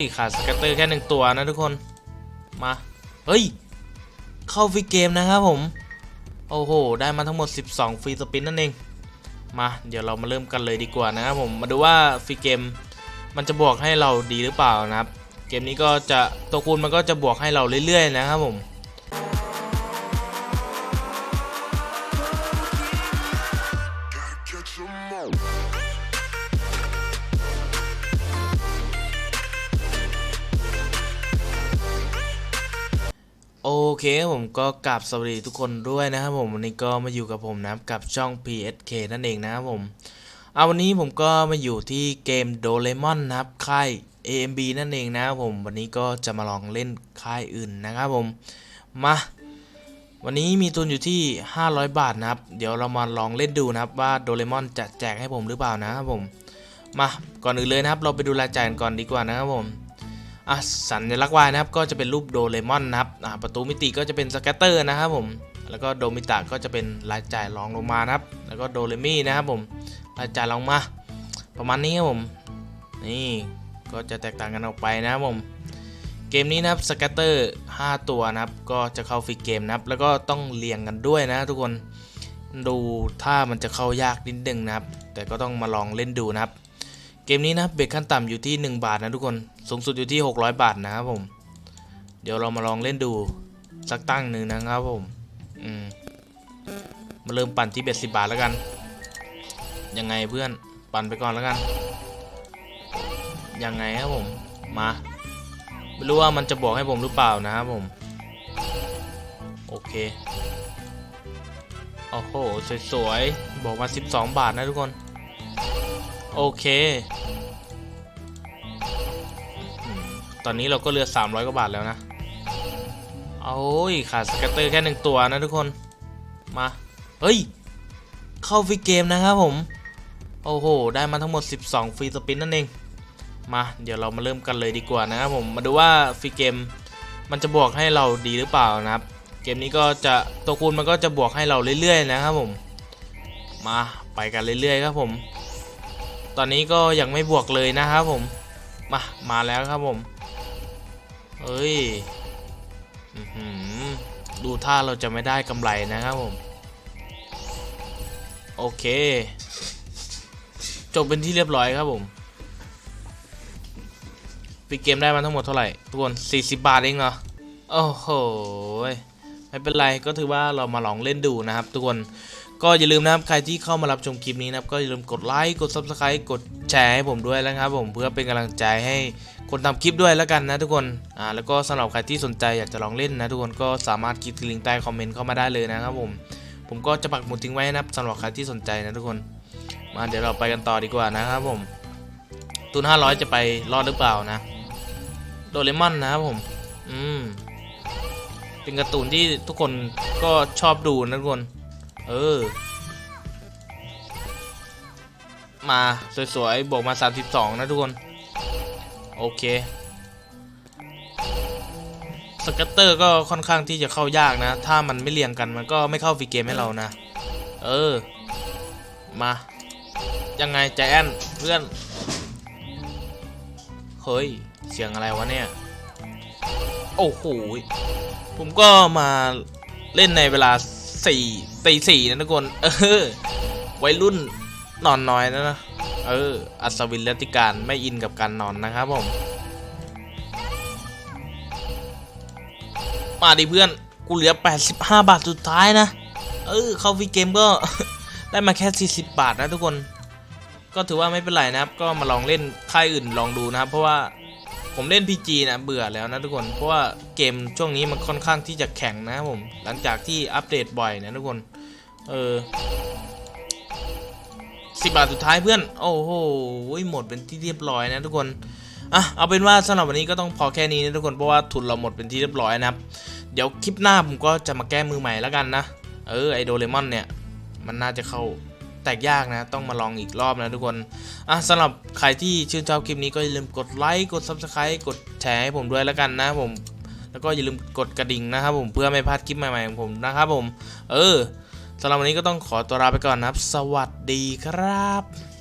นี่ขาดสเกตเตอร์แค่หนึ่งตัวนะทุกคน มา เฮ้ย เข้าฟรีเกมนะครับผม โอ้โห ได้มาทั้งหมด 12 ฟรีสปินนั่นเอง มา เดี๋ยวเรามาเริ่มกันเลยดีกว่านะครับผม มาดูว่าฟรีเกม มันจะบวกให้เราดีหรือเปล่านะครับ เกมนี้ก็จะตัวคูณมันก็จะบวกให้เราเรื่อยๆนะครับผม โอเคผมก็กราบสวัสดีทุกคนด้วยนะครับผมวันนี้ก็มาอยู่กับผมนะครับกับช่อง PSK นั่นเองนะครับผมเอาวันนี้ผมก็มาอยู่ที่เกมโดเรมอนนะครับค่าย AMB นั่นเองนะครับผมวันนี้ก็จะมาลองเล่นค่ายอื่นนะครับผมมาวันนี้มีทุนอยู่ที่ 500 บาทนะครับ เดี๋ยวเรามาลองเล่นดูนะครับว่าโดเรมอนจะแจกให้ผมหรือเปล่านะครับผมมาก่อนอื่นเลยนะครับ เราไปดูรายจ่ายกันก่อนดีกว่านะครับผม อะสัญลักษณ์วายนะครับก็จะเป็นรูปโดเรมอนนะครับอ่าประตูมิติก็จะเป็นสแกตเตอร์นะครับผมแล้วก็โดมิตะก็จะเป็นรายจ่ายรองลงมานะครับ แล้วก็โดเรมี่นะครับผมรายจ่ายรองมา ประมาณนี้ครับผม นี่ก็จะแตกต่างกันออกไปนะครับผม เกมนี้นะครับสแกตเตอร์5ตัวนะครับ ก็จะเข้าฟรีเกมนะครับ แล้วก็ต้องเรียงกันด้วยนะทุกคนดูถ้ามันจะเข้ายากนิดนึงนะครับ แต่ก็ต้องมาลองเล่นดูนะครับ เกมนี้นะเบรกขั้นต่ำอยู่ที่ 1 บาทนะทุกคน สูงสุดอยู่ที่ 600 บาทนะครับผม เดี๋ยวเรามาลองเล่นดูสักตั้งหนึ่งนะครับผม อืม มาเริ่มปั่นที่เบ็ดสิบาทแล้วกัน ยังไงเพื่อนปั่นไปก่อนแล้วกัน ยังไงครับผม มา ไม่รู้ว่ามันจะบอกให้ผมหรือเปล่านะครับผม โอเค โอ้โห สวยๆ บอกมา 12 บาทนะทุกคน โอเค ตอนนี้เราก็เหลือ 300 กว่าบาทแล้วนะ โอ้ยขาดสเกตเตอร์แค่หนึ่งตัวนะทุกคน มา เฮ้ย เข้าฟรีเกมนะครับผม โอ้โห ได้มาทั้งหมด 12 ฟรีสปินนั่นเอง มา เดี๋ยวเรามาเริ่มกันเลยดีกว่านะครับผม มาดูว่าฟรีเกมมันจะบวกให้เราดีหรือเปล่านะครับ เกมนี้ก็จะตัวคูณมันก็จะบวกให้เราเรื่อยๆนะครับผม มาไปกันเรื่อยๆครับผม ตอนนี้ก็ยังไม่บวกเลยนะครับผม มา มาแล้วครับผม เฮ้ยดูท่าเราจะไม่ได้กำไรนะครับผม โอเค จบเป็นที่เรียบร้อยครับผมปีเกมได้มาทั้งหมดเท่าไหร่ทุกคน40 บาทเองเหรอ โอ้โห ไม่เป็นไรก็ถือว่าเรามาลองเล่นดูนะครับ ทุกคนก็อย่าลืมนะครับใครที่เข้ามารับชมคลิปนี้นะครับก็อย่าลืมกดไลค์กด Subscribe กดแชร์ให้ผมด้วยนะครับผมเพื่อเป็นกำลังใจให้คนทำคลิปด้วยแล้วกันนะทุกคนอ่าแล้วก็สำหรับใครที่สนใจอยากจะลองเล่นนะทุกคนก็สามารถคลิกลิงก์ใต้คอมเมนต์เข้ามาได้เลยนะครับผมผมก็จะปักหมุดทิ้งไว้นะครับสำหรับใครที่สนใจนะทุกคน มาเดี๋ยวเราไปกันต่อดีกว่านะครับผมตุน500 จะไปรอดหรือเปล่านะโดเรมอนนะครับผม อืม เป็นการ์ตูนที่ทุกคนก็ชอบดูนะทุกคน เออ มาสวยๆบวกมา 32 นะทุกคน โอเค สกัตเตอร์ก็ค่อนข้างที่จะเข้ายากนะ ถ้ามันไม่เรียงกันมันก็ไม่เข้าฟรีเกมให้เรานะ เออ มา ยังไงใจแอนเพื่อน เฮ้ย เสียงอะไรวะเนี่ย โอ้โห ผมก็มาเล่นในเวลาสี่ตีสี่นะทุกคน เออ วัยรุ่นนอนน้อยนะนะ เออ อัศวินเลติการไม่อินกับการนอนนะครับผม มาดิเพื่อน กูเหลือ 85 บาทสุดท้ายนะ เออ เข้าฟรีเกมก็ได้มาแค่ 40 บาทนะทุกคน ก็ถือว่าไม่เป็นไรนะครับ ก็มาลองเล่นค่ายอื่นลองดูนะครับ เพราะว่า ผมเล่น PG นะเบื่อแล้วนะทุกคน เพราะว่าเกมช่วงนี้มันค่อนข้างที่จะแข็งนะครับผม หลังจากที่อัปเดตบ่อยนะทุกคน เออสิบาทสุดท้ายเพื่อน โอ้โหหมดเป็นที่เรียบร้อยนะทุกคนอะเอาเป็นว่าสำหรับวันนี้ก็ต้องพอแค่นี้นะทุกคนเพราะว่าทุนเราหมดเป็นที่เรียบร้อยนะครับ เดี๋ยวคลิปหน้าผมก็จะมาแก้มือใหม่แล้วกันนะ เออไอโดเรมอนเนี่ย มันน่าจะเข้า ตกยากนะต้องมาลองอีกรอบนะทุกคนอะสำหรับใครที่ชื่นชอบคลิปนี้ก็อย่าลืมกดไลค์กด Subscribe กดแชร์ให้ผมด้วยแล้วกันนะผมแล้วก็อย่าลืมกดกระดิ่งนะครับผมเพื่อไม่พลาดคลิปใหม่ๆของผมนะครับผม เออสำหรับวันนี้ก็ต้องขอตัวลาไปก่อนนะครับ สวัสดีครับ